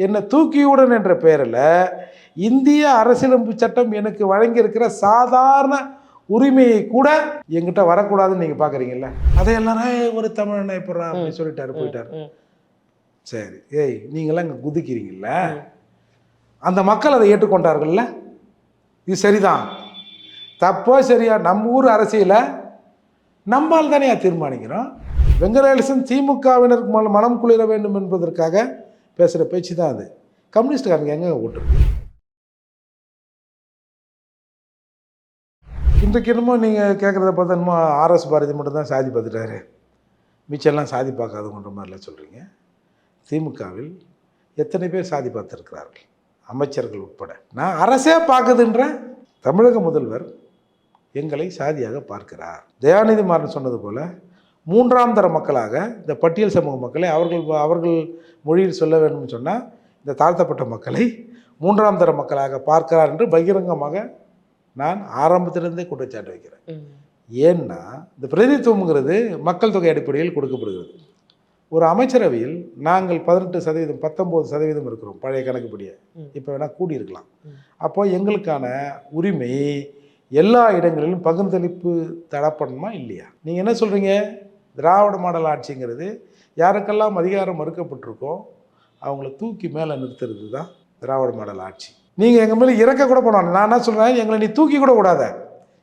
என்னை தூக்கியுடன் என்ற பெயரில் இந்திய அரசியலமைப்பு சட்டம் எனக்கு வழங்கியிருக்கிற சாதாரண உரிமையை கூட எங்கிட்ட வரக்கூடாதுன்னு நீங்கள் பார்க்குறீங்கல்ல? அதை எல்லாரும் "ஏய், ஒரு தமிழனை எப்படா அப்படின்னு சொல்லிட்டாரு போயிட்டாரு. சரி ஏய் நீங்களாம் இங்கே குதிக்கிறீங்கல்ல? அந்த மக்கள் அதை ஏற்றுக்கொண்டார்கள்ல? இது சரிதான். தப்போ சரியா நம்ம ஊர் அரசியலை நம்மால் தானே தீர்மானிக்கிறோம்? வெங்கடேசன் திமுகவினருக்கு மன- மனம் குளிர வேண்டும் என்பதற்காக பேசுகிற பேச்சு தான் அது. கம்யூனிஸ்ட்காரங்க எங்கே ஓட்டுருக்கு இன்றைக்கு என்னமோ நீங்கள் கேட்குறத பார்த்தா என்னமோ ஆர்எஸ் பாரதி மட்டும் தான் சாதி பார்த்துட்டாரு. மிச்சம்லாம் சாதி பார்க்காதுன்ற மாதிரிலாம் சொல்கிறீங்க திமுகவில் எத்தனை பேர் சாதி பார்த்துருக்கிறார்கள்? அமைச்சர்கள் உட்பட. நான் அரசே பார்க்குதுன்ற தமிழக முதல்வர் எங்களை சாதியாக பார்க்கிறார். தயாநிதி மாறன் சொன்னது போல் மூன்றாம் தர மக்களாக இந்த பட்டியல் சமூக மக்களை அவர்கள் அவர்கள் மொழியில் சொல்ல வேண்டும்னு சொன்னால் இந்த தாழ்த்தப்பட்ட மக்களை மூன்றாம் தர மக்களாக பார்க்கிறார் என்று பகிரங்கமாக நான் ஆரம்பத்திலிருந்தே குற்றச்சாட்டு வைக்கிறேன். ஏன்னா இந்த பிரதிநிதித்துவம்ங்கிறது மக்கள் தொகை அடிப்படையில் கொடுக்கப்படுகிறது ஒரு அமைச்சரவையில் நாங்கள் பதினெட்டு சதவீதம் பத்தொம்போது சதவீதம் இருக்கிறோம் பழைய கணக்குப்படியே. இப்போ வேணால் கூடியிருக்கலாம். அப்போ எங்களுக்கான உரிமை எல்லா இடங்களிலும் பகிர்ந்தளிப்பு தடப்படணுமா இல்லையா நீங்கள் என்ன சொல்கிறீங்க திராவிட மாடல் ஆட்சிங்கிறது யாருக்கெல்லாம் அதிகாரம் மறுக்கப்பட்டிருக்கோ அவங்கள தூக்கி மேலே நிறுத்துறது தான் திராவிட மாடல் ஆட்சி. நீங்கள் எங்கள் மேலே இறக்க கூட போனாங்க நான் என்ன சொல்கிறேன் எங்களை நீ தூக்கி கூட கூடாத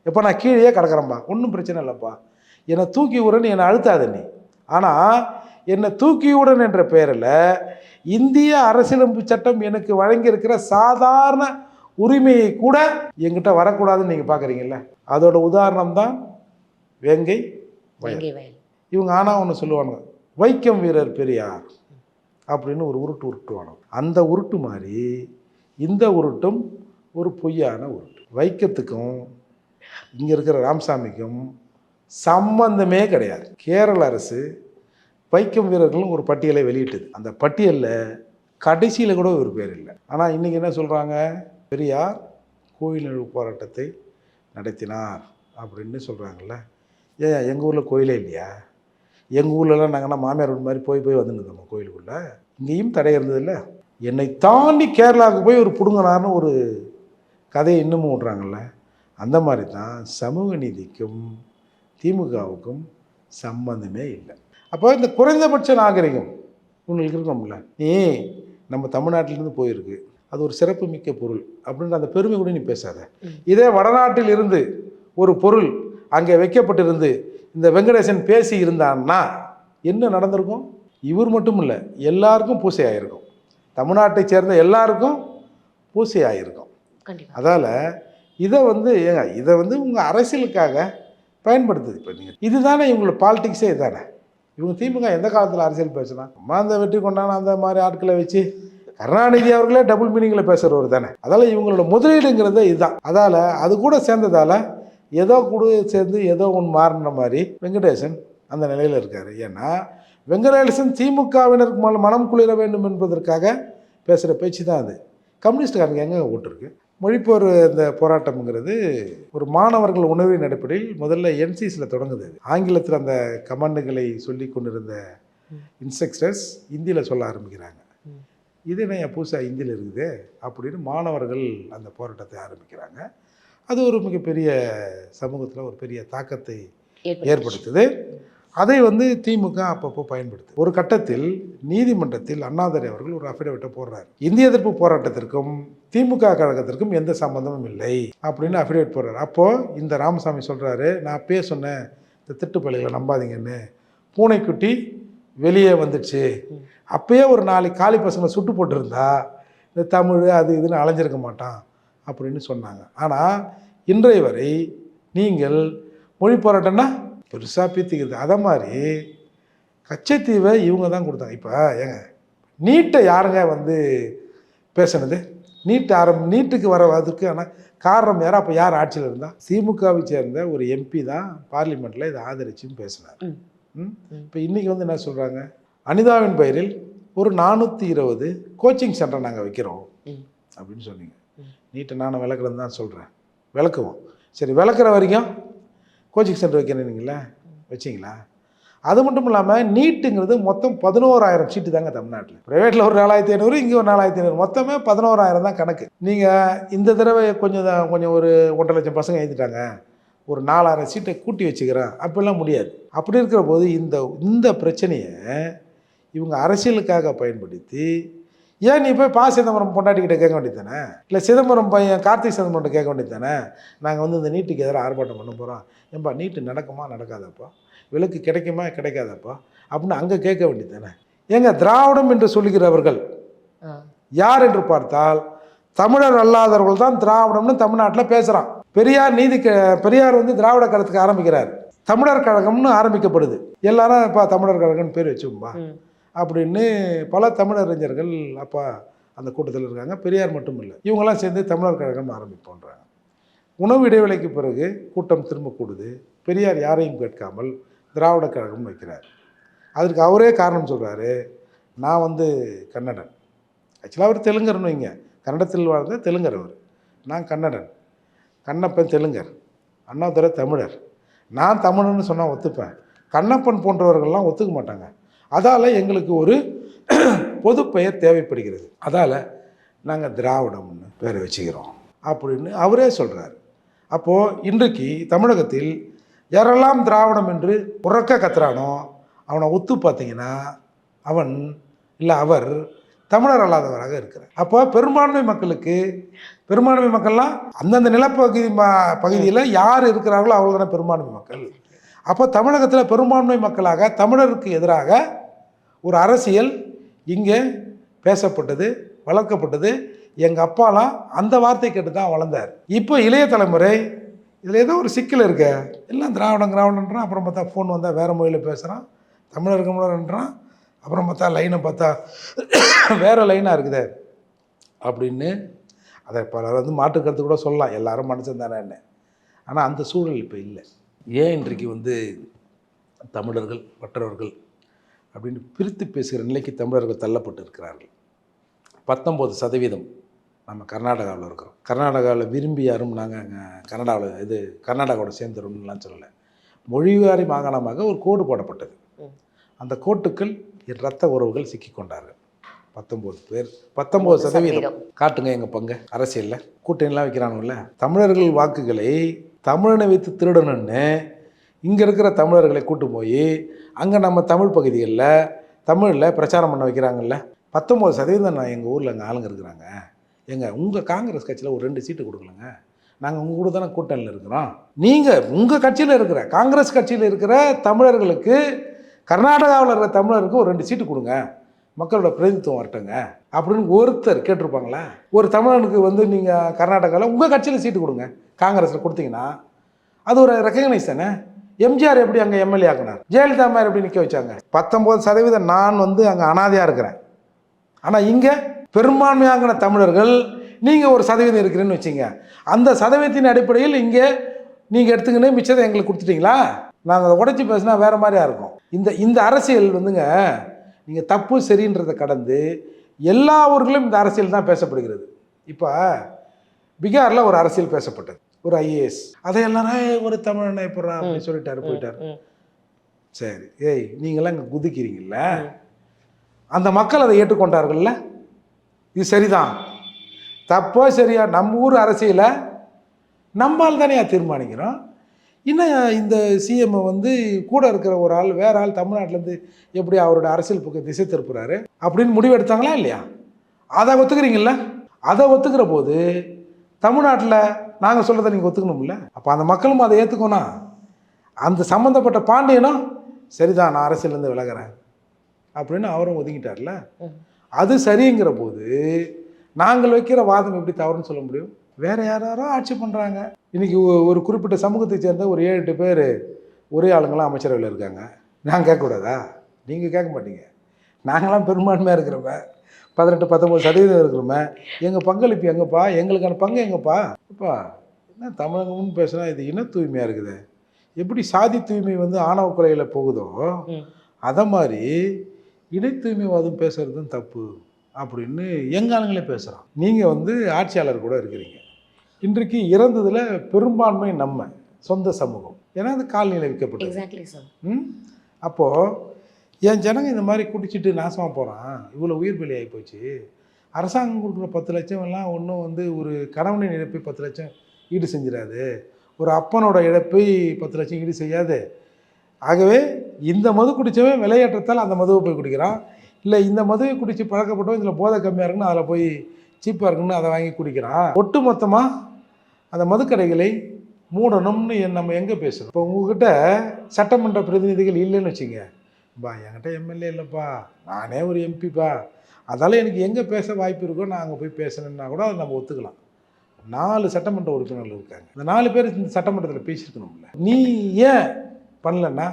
எப்போ நான் கீழே கிடக்கிறேன்ப்பா. ஒன்றும் பிரச்சனை இல்லைப்பா. என்னை தூக்கி விடுன்னு என்னை அழுத்தாத நீ. ஆனால் என்னை தூக்கி விடன் என்ற பெயரில் இந்திய அரசியலமைப்பு சட்டம் எனக்கு வழங்கியிருக்கிற சாதாரண உரிமையை கூட எங்கிட்ட வரக்கூடாதுன்னு நீங்கள் பார்க்குறீங்கல்ல அதோட உதாரணம் தான் வெங்கை வேங்கை வயல். இவங்க ஆனால் ஒன்று சொல்லுவாங்க வைக்கம் வீரர் பெரியார் அப்படின்னு ஒரு உருட்டு உருட்டுவானோ அந்த உருட்டு மாதிரி இந்த உருட்டும் ஒரு பொய்யான உருட்டு. வைக்கத்துக்கும் இங்கே இருக்கிற ராமசாமிக்கும் சம்பந்தமே கிடையாது. கேரள அரசு வைக்கம் வீரர்களும் ஒரு பட்டியலை வெளியிட்டது. அந்த பட்டியலில் கடைசியில் கூட ஒரு பேர் இல்லை. ஆனால் இன்றைக்கி என்ன சொல்கிறாங்க பெரியார் கோயில் நழுவு போராட்டத்தை நடத்தினார் அப்படின்னு சொல்கிறாங்கல்ல ஏன் எங்கள் ஊரில் கோயிலே இல்லையா? எங்கள் ஊர்லலாம் நாங்கள்னா மாமியார் வீடு மாதிரி போய் போய் வந்துருந்தோம் கோயிலுக்குள்ளே. இங்கேயும் தடை இருந்ததில்ல என்னை தாண்டி கேரளாவுக்கு போய் ஒரு புடுங்கினார்னு ஒரு கதையை இன்னமும் விட்றாங்கல்ல அந்த மாதிரி தான் சமூக நீதிக்கும் திமுகவுக்கும் சம்பந்தமே இல்லை. அப்போ இந்த குறைந்தபட்ச நாகரிகம் உங்களுக்கு இருக்கணும்ல நீ நம்ம தமிழ்நாட்டிலேருந்து போயிருக்கு. அது ஒரு சிறப்பு மிக்க பொருள் அப்படின்ற அந்த பெருமை கூட நீ பேசாத. இதே வடநாட்டில் இருந்து ஒரு பொருள் அங்கே வைக்கப்பட்டிருந்து இந்த வெங்கடேசன் பேசி இருந்தான்னா என்ன நடந்திருக்கும்? இவர் மட்டும் இல்லை எல்லாருக்கும் பூசை ஆகிருக்கும் தமிழ்நாட்டை சேர்ந்த எல்லாருக்கும் பூசை ஆகிருக்கும் அதால் இதை வந்து ஏங்க இதை வந்து உங்கள் அரசியலுக்காக பயன்படுத்துது இப்போ நீங்கள் இதுதானே இவங்களோட பாலிடிக்ஸே இதானே? இவங்க திமுக எந்த காலத்தில் அரசியல் பேசினா? அம்மா அந்த வெற்றி கொண்டான அந்த மாதிரி ஆட்களை வச்சு கருணாநிதி அவர்களே டபுள் மீனிங்கில் பேசுகிறவர் தானே. அதால் இவங்களோட முதலீடுங்கிறது இதுதான். அதால் அது கூட சேர்ந்ததால் ஏதோ கூட சேர்ந்து ஏதோ ஒன்று மாறின மாதிரி வெங்கடேசன் அந்த நிலையில் இருக்கார். ஏன்னா வெங்கடேசன் திமுகவினருக்கு மன- மனம் குளிர வேண்டும் என்பதற்காக பேசுகிற பேச்சு தான் அது. கம்யூனிஸ்ட்காரங்க எங்கே ஓட்டுருக்கு மொழிப்போர் இந்த போராட்டம்ங்கிறது ஒரு மாணவர்கள் உணர்வின் அடிப்படையில் முதல்ல என்சிஸில் தொடங்குது. ஆங்கிலத்தில் அந்த கமாண்டுகளை சொல்லி கொண்டிருந்த இன்ஸ்ட்ரக்டர்ஸ் இந்தியில் சொல்ல ஆரம்பிக்கிறாங்க. இது என்ன என் புதுசாக ஹிந்தியில் இருக்குது அப்படின்னு மாணவர்கள் அந்த போராட்டத்தை ஆரம்பிக்கிறாங்க. அது ஒரு மிகப்பெரிய சமூகத்தில் ஒரு பெரிய தாக்கத்தை. ஏற்படுத்துது. அதை வந்து திமுக அப்பப்போ பயன்படுத்து ஒரு கட்டத்தில் நீதிமன்றத்தில் அண்ணாதுரை அவர்கள் ஒரு அஃபிடவிட்டை போடுறாரு. இந்திய எதிர்ப்பு போராட்டத்திற்கும் திமுக கழகத்திற்கும் எந்த சம்பந்தமும் இல்லை அப்படின்னு அஃபிடவிட் போடுறாரு. அப்போது இந்த ராமசாமி சொல்கிறாரு நான் அப்பயே சொன்னேன் இந்த திட்டுப்பள்ளிகளை நம்பாதீங்கன்னு. பூனைக்குட்டி வெளியே வந்துடுச்சு. அப்பயே ஒரு நாளைக்கு காளி பசங்களை சுட்டு போட்டிருந்தா இந்த தமிழ் அது இதுன்னு அலைஞ்சிருக்க மாட்டான். அப்படின்னு சொன்னாங்க. ஆனால் இன்றைய வரை நீங்கள் மொழி போராட்டம்னா பெருசாக பீத்திக்கிறது. அதை மாதிரி கச்சத்தீவை இவங்க தான் கொடுத்தாங்க. இப்போ ஏங்க நீட்டை யாருங்க வந்து பேசுனது? நீட் ஆரம் நீட்டுக்கு வர அதுக்கு ஆனால் காரணம் யாரோ? அப்போ யார் ஆட்சியில் இருந்தா? திமுகவை சேர்ந்த ஒரு எம்பி தான் பார்லிமெண்ட்டில் இதை ஆதரிச்சுன்னு பேசினார். இப்போ இன்றைக்கி வந்து என்ன சொல்கிறாங்க அனிதாவின் பெயரில் ஒரு நானூற்றி இருபது கோச்சிங் சென்டர் நாங்கள் வைக்கிறோம். அப்படின்னு சொன்னீங்க. நீட்டை நானும் விளக்குறேன்னு தான் சொல்கிறேன் விளக்குவோம். சரி விளக்குற வரைக்கும் கோச்சிங் சென்டர் வைக்கிறீங்களா? வச்சிங்களா? அது மட்டும் இல்லாமல் நீட்டுங்கிறது மொத்தம் பதினோராயிரம் சீட்டு தாங்க தமிழ்நாட்டில். ப்ரைவேட்டில் ஒரு நாலாயிரத்தி ஐநூறு இங்கே ஒரு நாலாயிரத்தி ஐநூறு. மொத்தமே பதினோராயிரம் தான் கணக்கு. நீங்கள் இந்த தடவை கொஞ்சம் தான் கொஞ்சம் ஒரு ஒன்றரை லட்சம் பசங்க எழுதிட்டாங்க ஒரு நாலாயிரம் சீட்டை கூட்டி வச்சுக்கிறேன். அப்படிலாம் முடியாது. அப்படி இருக்கிற போது இந்த இந்த பிரச்சனையை இவங்க அரசியலுக்காக பயன்படுத்தி ஏன் நீ போய் பா சிதம்பரம் பொண்டாட்டிக்கிட்ட கேட்க வேண்டியது தானே இல்லை சிதம்பரம் பையன் கார்த்திக் சிதம்பரம் கேட்க வேண்டியது தானே நாங்கள் வந்து இந்த நீட்டுக்கு எதிராக ஆர்ப்பாட்டம் பண்ண போகிறோம் ஏன்பா நீட்டு நடக்குமா நடக்காதப்பா? விலக்கு கிடைக்குமா கிடைக்காதப்பா? அப்படின்னு அங்கே கேட்க வேண்டியது தானே ஏங்க திராவிடம் என்று சொல்லுகிறவர்கள். யார் என்று பார்த்தால் தமிழர் அல்லாதவர்கள் தான் திராவிடம்னு தமிழ்நாட்டில் பேசுகிறான் பெரியார் நீதி பெரியார் வந்து திராவிட கழகத்துக்கு ஆரம்பிக்கிறார். தமிழர் கழகம்னு ஆரம்பிக்கப்படுது. எல்லாரும் இப்போ தமிழர் கழகம்னு பேர் வச்சுப்பா. அப்படின்னு பல தமிழறிஞர்கள் அப்போ அந்த கூட்டத்தில் இருக்காங்க. பெரியார் மட்டும் இல்லை இவங்கெல்லாம் சேர்ந்து தமிழர் கழகம் ஆரம்பிப்போன்றாங்க. உணவு இடைவேளைக்கு பிறகு கூட்டம் திரும்ப கூடுது. பெரியார் யாரையும் கேட்காமல் திராவிட கழகம் வைக்கிறார் அதற்கு அவரே காரணம் சொல்கிறாரு நான் வந்து கன்னடன். ஆக்சுவலாக அவர் தெலுங்கர்னு வைங்க கன்னடத்தில் வாழ்ந்த தெலுங்கர் அவர். நான் கன்னடன். கண்ணப்பன் தெலுங்கர் அண்ணாதுரை தமிழர். நான் தமிழன்னு சொன்னால் ஒத்துப்பேன். கண்ணப்பன் போன்றவர்கள்லாம் ஒத்துக்க மாட்டாங்க. அதால் எங்களுக்கு ஒரு பொது பெயர் தேவைப்படுகிறது. அதால் நாங்கள் திராவிடம்னு பேரை வச்சுக்கிறோம். அப்படின்னு அவரே சொல்கிறார் அப்போது இன்றைக்கு தமிழகத்தில் யாரெல்லாம் திராவிடம் என்று உறக்க கத்துறானோ அவனை ஒத்து பார்த்தீங்கன்னா அவன் இல்லை அவர் தமிழர் அல்லாதவராக இருக்கிறார். அப்போ பெரும்பான்மை மக்களுக்கு பெரும்பான்மை மக்கள்லாம் அந்தந்த நிலப்பகுதி ம- பகுதியில் யார் இருக்கிறார்களோ அவங்க தானே பெரும்பான்மை மக்கள். அப்போ தமிழகத்தில் பெரும்பான்மை மக்களாக தமிழருக்கு எதிராக ஒரு அரசியல் இங்கே பேசப்பட்டது வளர்க்கப்பட்டது. எங்கள் அப்பாலாம் அந்த வார்த்தை கேட்டு தான் வளர்ந்தார். இப்போ இளைய தலைமுறை இதில் ஏதோ ஒரு சிக்கல் இருக்க. எல்லாம் திராவிடம் திராவிடன்றான் அப்புறம் பார்த்தா ஃபோன் வந்தால் வேறு மொழியில் பேசுகிறான் தமிழர் தமிழர்ன்றான் அப்புறம் பார்த்தா லைனை பார்த்தா வேறு லைனாக இருக்குதே அப்படின்னு அதை பலர் வந்து மாற்று கருத்து கூட சொல்லலாம். எல்லாரும் மனுஷன் தானே என்ன ஆனால் அந்த சூழல் இப்போ இல்லை. ஏன் இன்றைக்கு வந்து தமிழர்கள் மற்றவர்கள் அப்படின்னு பிரித்து பேசுகிற நிலைக்கு தமிழர்கள் தள்ளப்பட்டு இருக்கிறார்கள் பத்தொம்போது சதவீதம் நம்ம கர்நாடகாவில் இருக்கிறோம். கர்நாடகாவில் விரும்பி யாரும் நாங்கள் அங்கே கன்னடாவில் இது கர்நாடகாவோட சேர்ந்துரும்லாம் சொல்லலை. மொழிவாரி மாகாணமாக ஒரு கோடு போடப்பட்டது. அந்த கோட்டுக்கள் என் ரத்த உறவுகள் சிக்கிக் கொண்டார்கள். பத்தொம்போது பேர் பத்தொம்போது சதவீதம். சதவீதம். காட்டுங்க எங்கள் பங்கு. அரசியலில் கூட்டணிலாம் வைக்கிறானுல்ல. தமிழர்கள் வாக்குகளை தமிழனை வைத்து திருடணும்னு இங்கே இருக்கிற தமிழர்களை கூட்டு போய் அங்கே நம்ம தமிழ் பகுதிகளில் தமிழில் பிரச்சாரம் பண்ண வைக்கிறாங்கல்ல. பத்தொம்பது சதவீதம் நான் எங்கள் ஊரில் அங்கே ஆளுங்க இருக்கிறாங்க. எங்கள் உங்கள் காங்கிரஸ் கட்சியில் ஒரு ரெண்டு சீட்டு கொடுக்கலங்க. நாங்கள் உங்கள் கூட தானே கூட்டணியில் இருக்கிறோம். நீங்கள் உங்கள் கட்சியில் இருக்கிற காங்கிரஸ் கட்சியில் இருக்கிற தமிழர்களுக்கு கர்நாடகாவில் இருக்கிற தமிழருக்கு ஒரு ரெண்டு சீட்டு கொடுங்க. மக்களோட பிரதிநிதித்துவம் வரட்டுங்க. அப்படின்னு ஒருத்தர் கேட்டிருப்பாங்களா ஒரு தமிழனுக்கு வந்து நீங்கள் கர்நாடகாவில் உங்கள் கட்சியில் சீட்டு கொடுங்க. காங்கிரஸில் கொடுத்தீங்கன்னா அது ஒரு ரெக்கக்னைஸ் தானே? எம்ஜிஆர் எப்படி அங்கே எம்எல்ஏ ஆக்குனார்? ஜெயலலிதா மாதிரி எப்படி நிற்க வச்சாங்க? பத்தொம்போது சதவீதம் நான் வந்து அங்கே அனாதையாக இருக்கிறேன். ஆனால் இங்கே பெரும்பான்மையாகின தமிழர்கள் நீங்கள் ஒரு சதவீதம் இருக்கிறேன்னு வச்சுங்க. அந்த சதவீதத்தின் அடிப்படையில் இங்கே நீங்கள் எடுத்துக்கின்னு மிச்சத்தை எங்களுக்கு கொடுத்துட்டீங்களா? நாங்கள் அதை உடச்சி பேசினா வேறு மாதிரியாக இருக்கும். இந்த இந்த அரசியல் வந்துங்க நீங்கள் தப்பு சரின்றதை கடந்து எல்லா ஊர்களிலும் இந்த அரசியல் தான் பேசப்படுகிறது. இப்போ பீகாரில் ஒரு அரசியல் பேசப்பட்டது. ஒரு ஐஏஎஸ் அதை எல்லாரும் "ஏய், ஒரு தமிழனை போடுறா அப்படின்னு சொல்லிட்டாரு போயிட்டாரு. சரி ஏய் நீங்களாம் இங்கே குதிக்கிறீங்கல்ல. அந்த மக்கள் அதை ஏற்றுக்கொண்டார்கள்ல? இது சரிதான். தப்போ சரியா? நம்ம ஊர் அரசியலை நம்மால் தானே தீர்மானிக்கிறோம். இன்னும் இந்த சிஎம் வந்து கூட இருக்கிற ஒரு ஆள் வேற ஆள் தமிழ்நாட்டிலேருந்து எப்படி அவரோட அரசியல் பக்கம் திசை திருப்புறாரு? அப்படின்னு முடிவு எடுத்தாங்களா இல்லையா? அதை ஒத்துக்கிறீங்கல்ல? அதை ஒத்துக்கிற போது தமிழ்நாட்டில் நாங்கள் சொல்கிறத நீங்கள் ஒத்துக்கணும்ல? அப்போ அந்த மக்களும் அதை ஏற்றுக்கணும் அந்த சம்மந்தப்பட்ட பாண்டியனும் சரிதான் நான் அரசியலேருந்து விலகிறேன். அப்படின்னு அவரும் ஒதுங்கிட்டார்ல. அது சரிங்கிற போது நாங்கள் வைக்கிற வாதம் எப்படி தவறுன்னு சொல்ல முடியும்? வேற யாராரோ ஆட்சி பண்ணுறாங்க இன்னைக்கு ஒ- ஒரு குறிப்பிட்ட சமூகத்தை சேர்ந்த ஒரு ஏழு எட்டு பேர் ஒரே ஆளுங்களாம் அமைச்சரவையில் இருக்காங்க. நான் கேட்கக்கூடாதா? நீங்கள் கேட்க மாட்டீங்க. நாங்களாம் பெரும்பான்மையாக இருக்கிறவங்க. பதினெட்டு பத்தொம்பது சதவீதம் இருக்கிறோமே எங்கள் பங்களிப்பு எங்கப்பா? எங்களுக்கான பங்கு எங்கப்பா? அப்பா என்ன தமிழகம்னு பேசுனா இது இன தூய்மையாக இருக்குது. எப்படி சாதி தூய்மை வந்து ஆணவ கொலையில் போகுதோ. அதை மாதிரி இணை தூய்மைவாதம் பேசுறதும் தப்பு அப்படின்னு எங்க ஆளுங்களே பேசுகிறோம் நீங்கள் வந்து ஆட்சியாளர் கூட இருக்கிறீங்க. இன்றைக்கு இறந்ததில் பெரும்பான்மை நம்ம சொந்த சமூகம். ஏன்னா அது காலநிலை ம்? அப்போது என் ஜனங்க இந்த மாதிரி குடிச்சிட்டு நாசமாக போகிறான் இவ்வளோ உயிர் பலி ஆகி போச்சு. அரசாங்கம் கொடுக்குற பத்து லட்சம் எல்லாம் ஒன்றும் வந்து ஒரு கணவனின் இழப்பை பத்து லட்சம் ஈடு செஞ்சிடாது. ஒரு அப்பனோட இழப்பை பத்து லட்சம் ஈடு செய்யாது. ஆகவே இந்த மது குடித்தவன் விலையேற்றத்தால் அந்த மதுவை போய் குடிக்கிறான். இல்லை இந்த மதுவை குடித்து பழக்கப்பட்டவன் இதில் போதை கம்மியாக இருக்குன்னு அதில் போய் சீப்பாக இருக்குன்னு அதை வாங்கி குடிக்கிறான். ஒட்டு மொத்தமாக அந்த மதுக்கடைகளை மூடணும்னு என் நம்ம எங்கே பேசுகிறோம்? இப்போ உங்ககிட்ட சட்டமன்ற பிரதிநிதிகள் இல்லைன்னு வச்சுங்க. பா என்கிட்ட எம்எல்ஏ இல்லைப்பா. நானே ஒரு எம்பிப்பா அதால் எனக்கு எங்கே பேச வாய்ப்பு இருக்கோ நான் அங்கே போய் பேசணுன்னா கூட அதை நம்ம ஒத்துக்கலாம். நாலு சட்டமன்ற உறுப்பினர்கள் இருக்காங்க. இந்த நாலு பேர் இந்த சட்டமன்றத்தில் பேசியிருக்கணும்ல. நீ ஏன் பண்ணலன்னா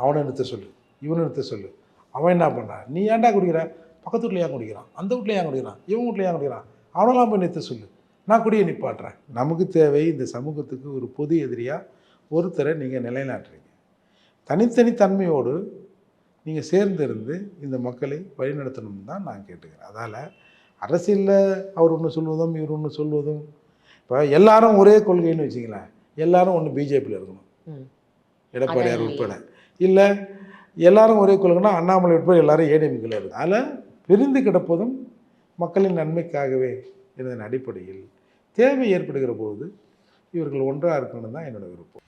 அவனை நிறுத்த சொல்லு. இவனை நிறுத்த சொல்லு. அவன் என்ன பண்ணுறான் நீ ஏன்டா குடிக்கிற? பக்கத்து வீட்டில் ஏன் குடிக்கிறான்? அந்த வீட்டில் ஏன் குடிக்கிறான்? இவன் வீட்டில் ஏன் குடிக்கிறான்? அவனெல்லாம் போய் நிறுத்த சொல்லு. நான் குடியை நிப்பாட்டுறேன். நமக்கு தேவை இந்த சமூகத்துக்கு ஒரு பொது எதிரியாக ஒருத்தரை நீங்கள் நிலைநாட்டுறீங்க. தனித்தனி தன்மையோடு நீங்கள் சேர்ந்திருந்து இந்த மக்களை வழிநடத்தணும்னு தான் நான் கேட்டுக்கிறேன். அதால் அரசியலில் அவர் ஒன்று சொல்வதும் இவர் ஒன்று சொல்வதும் இப்போ எல்லாரும் ஒரே கொள்கைன்னு வச்சிங்களேன் எல்லாரும் ஒன்று பிஜேபியில் இருக்கணும். எடப்பாடியார் உட்பட. இல்லை எல்லாரும் ஒரே கொள்கைன்னா அண்ணாமலை உட்பட எல்லாரும் ஏடிஎம்கில் இருக்கு. அதில் பிரிந்து கிடப்பதும் மக்களின் நன்மைக்காகவே இருந்ததன் அடிப்படையில் தேவை ஏற்படுகிற போது இவர்கள் ஒன்றாக இருக்கணும் தான் என்னோட விருப்பம்.